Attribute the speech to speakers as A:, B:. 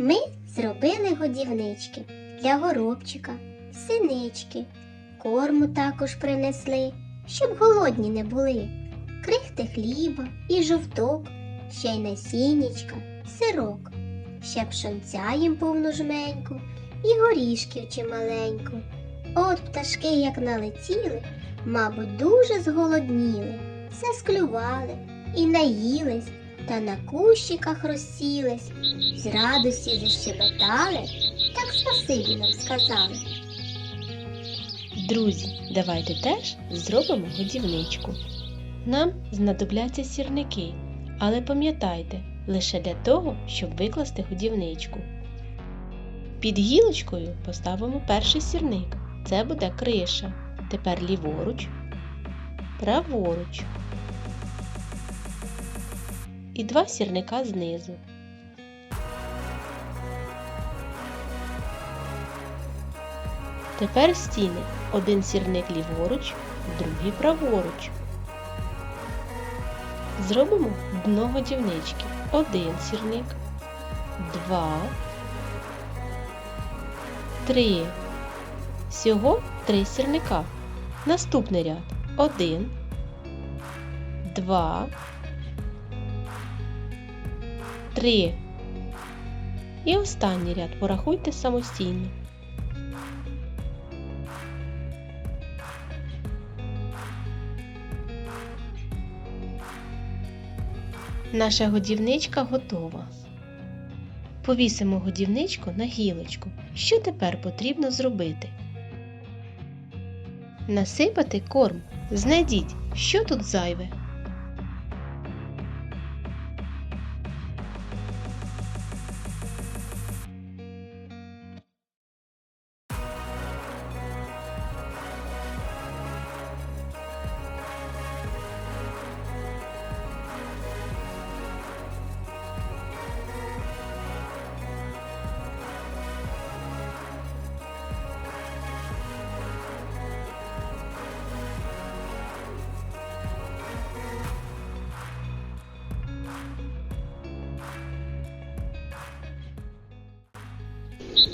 A: Ми зробили годівнички для горобчика, синички, корму також принесли, щоб голодні не були, крихти хліба і жовток, ще й насіннячка, сирок, ще пшонця їм повну жменьку і горішків чималеньку. От пташки, як налетіли, мабуть, дуже зголодніли, засклювали і наїлись, та на кущиках розсілись, з радості защебетали, так спасибі нам сказали.
B: Друзі, давайте теж зробимо годівничку. Нам знадобляться сірники, але пам'ятайте, лише для того, щоб викласти годівничку. Під гілочкою поставимо перший сірник. Це буде криша. Тепер ліворуч, праворуч. І два сірника знизу. Тепер стіни. Один сірник ліворуч, другий праворуч. Зробимо дно годівнички. Один сірник, два, три. Всього три сірника. Наступний ряд. Один, два, три. І останній ряд порахуйте самостійно. Наша годівничка готова. Повісимо годівничку на гілочку. Що тепер потрібно зробити? Насипати корм. Знайдіть, що тут зайве.